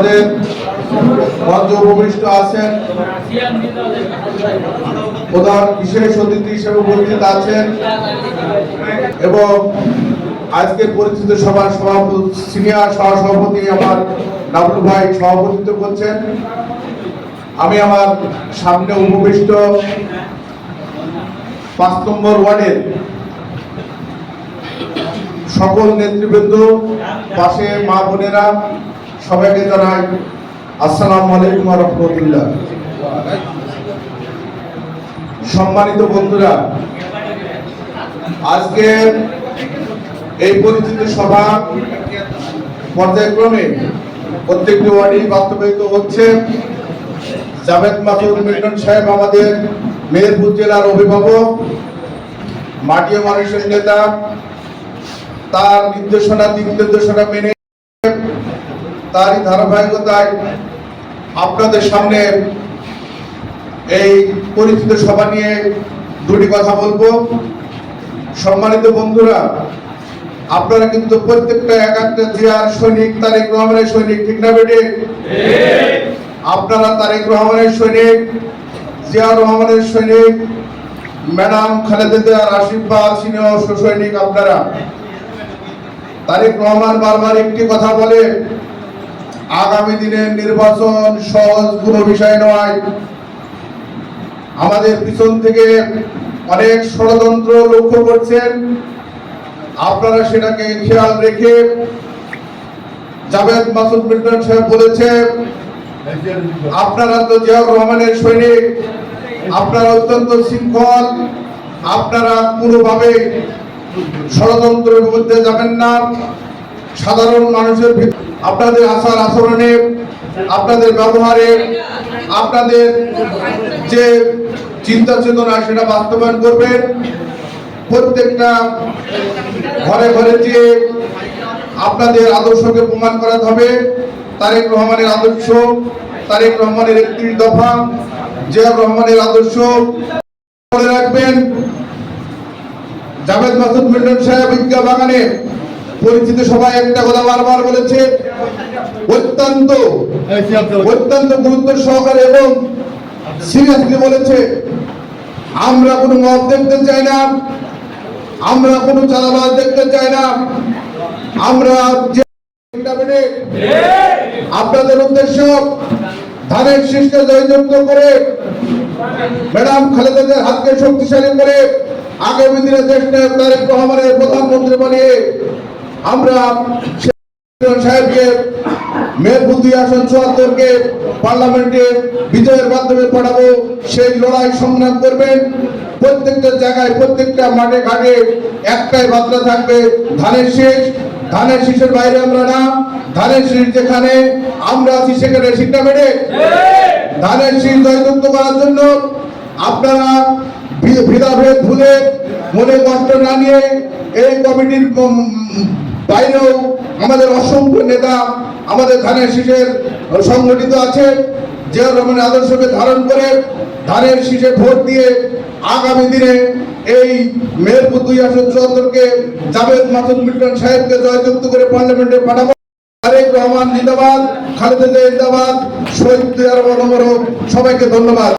আমাদের মঞ্চ উপবিষ্ট আছেন। প্রধান বিশেষ অতিথি হিসেবে উপস্থিত আছেন এবং আজকের পরিচিত সভার সভাপতি, সিনিয়র সহসভাপতি আমার ডাবলু ভাই সভাপতিত্ব করছেন। আমি আমার সামনে উপবিষ্ট পাঁচ নম্বর ওয়ার্ডের সকল নেতৃবৃন্দ, পাশে মা বোনেরা সবাইকে জানাই আসসালামু আলাইকুম রহমতুল্লাহ। সম্মানিত বন্ধুরা আজকে এই পরিচিত সভা পর্যায়ক্রমে প্রত্যেকটি ওয়ার্ডেই বাস্তবায়িত হচ্ছে। জাভেদ মাসুদ মিল্টন সাহেব আমাদের মেহেরপুর জেলার অভিভাবক মাটিয়া মানুষের নেতা, তার নির্দেশনা, দিক নির্দেশনা মেনে তারই ধারাবাহিকতায় আপনাদের সামনে এই পরিচিত সভা নিয়ে দুটি কথা বলব। সম্মানিত বন্ধুরা, আপনারা কিন্তু প্রত্যেকটা এক একটা জিয়ার সৈনিক, তারেক রহমানের সৈনিক, ঠিক না বেটে? আপনারা তারেক রহমানের সৈনিক জিয়া রহমানের সৈনিক, ম্যাডাম খালেদা জিয়ার আশীর্বাদ সিনিয়র সৈনিক আপনারা। তারেক রহমান বারবার একটি কথা বলে আগামী দিনের নির্বাচন সহজ, কোনো বিষয় নয়। আমাদের পিছন থেকে অনেক ষড়যন্ত্র লক্ষ্য করছেন। আপনারা সেটাকে খেয়াল রেখে জাভেদ মাসুদ মিল্টন সাহেব বলেছে আপনারা তো জিয়াউর রহমানের সৈনিক, আপনারা অত্যন্ত শৃঙ্খল, আপনারা কোনোভাবে ষড়যন্ত্রের মধ্যে যাবেন না। সাধারণ মানুষের আপনাদের আচার আচরণে, আপনাদের ব্যবহারে, আপনাদের যে চিন্তা চেতনা সেটা বাস্তবায়ন করবেন। প্রত্যেকটা ঘরে ঘরে যে আপনাদের আদর্শকে প্রমাণ করাতে হবে। তারেক রহমানের আদর্শ, তারেক রহমানের একত্রিশ দফা জিয়া রহমানের আদর্শ। রাখবেন, জাভেদ মাসুদ মিল্টন সাহেব ঈদগাহ বাগানে পরিচিত সবাই একটা কথা বারবার বলেছে। অত্যন্ত অত্যন্ত গুরুত্ব সহকারে এবং সিরিয়াসলি বলেছে আমরা কোনো মত দেখতে চাই না আমরা কোনো চালাবাজ দেখতে চাই না আমরা যে আপনাদের উদ্দেশ্য ধানের শীষকে জয়যুক্ত করে ম্যাডাম খালেদাদের হাতকে শক্তিশালী করে আগামী দিনে দেশ নায়ক তারেক রহমানের প্রধানমন্ত্রী বানিয়ে আমরা সাহেবকে মেহবুদ্দি আসন চুয়াত্তরকে পার্লামেন্টে বিজয়ের মাধ্যমে পাঠাবো, সেই লড়াই সংগ্রাম করবেন। প্রত্যেকটা জায়গায়, প্রত্যেকটা মাঠে ঘাটে একটাই বার্তা থাকবে, ধানের শেষ। ধানের শীষের বাইরে আমরা না, ধানের শীষ যেখানে আমরা আছি সেখানে শিক্ষা বেড়ে? ধানের শীষ জয়যুক্ত করার জন্য আপনারা ভেদাভেদ ভুলে মনে কষ্ট না নিয়ে এই কমিটির বাইরেও আমাদের অসংখ্য নেতা আমাদের ধানের শীষের সংগঠিত আছে। যে রকমের আদর্শকে ধারণ করে ধানের শীষে ভোট দিয়ে আগামী দিনে এই মেহেরপুর দুই আসন চুয়াত্তরকে জাভেদ মাসুদ মিল্টন সাহেবকে জয়যুক্ত করে পার্লামেন্টে পাঠাবো। তারেক রহমান জিন্দাবাদ, খালেদা জিন্দাবাদ, শহীদ সবাইকে ধন্যবাদ।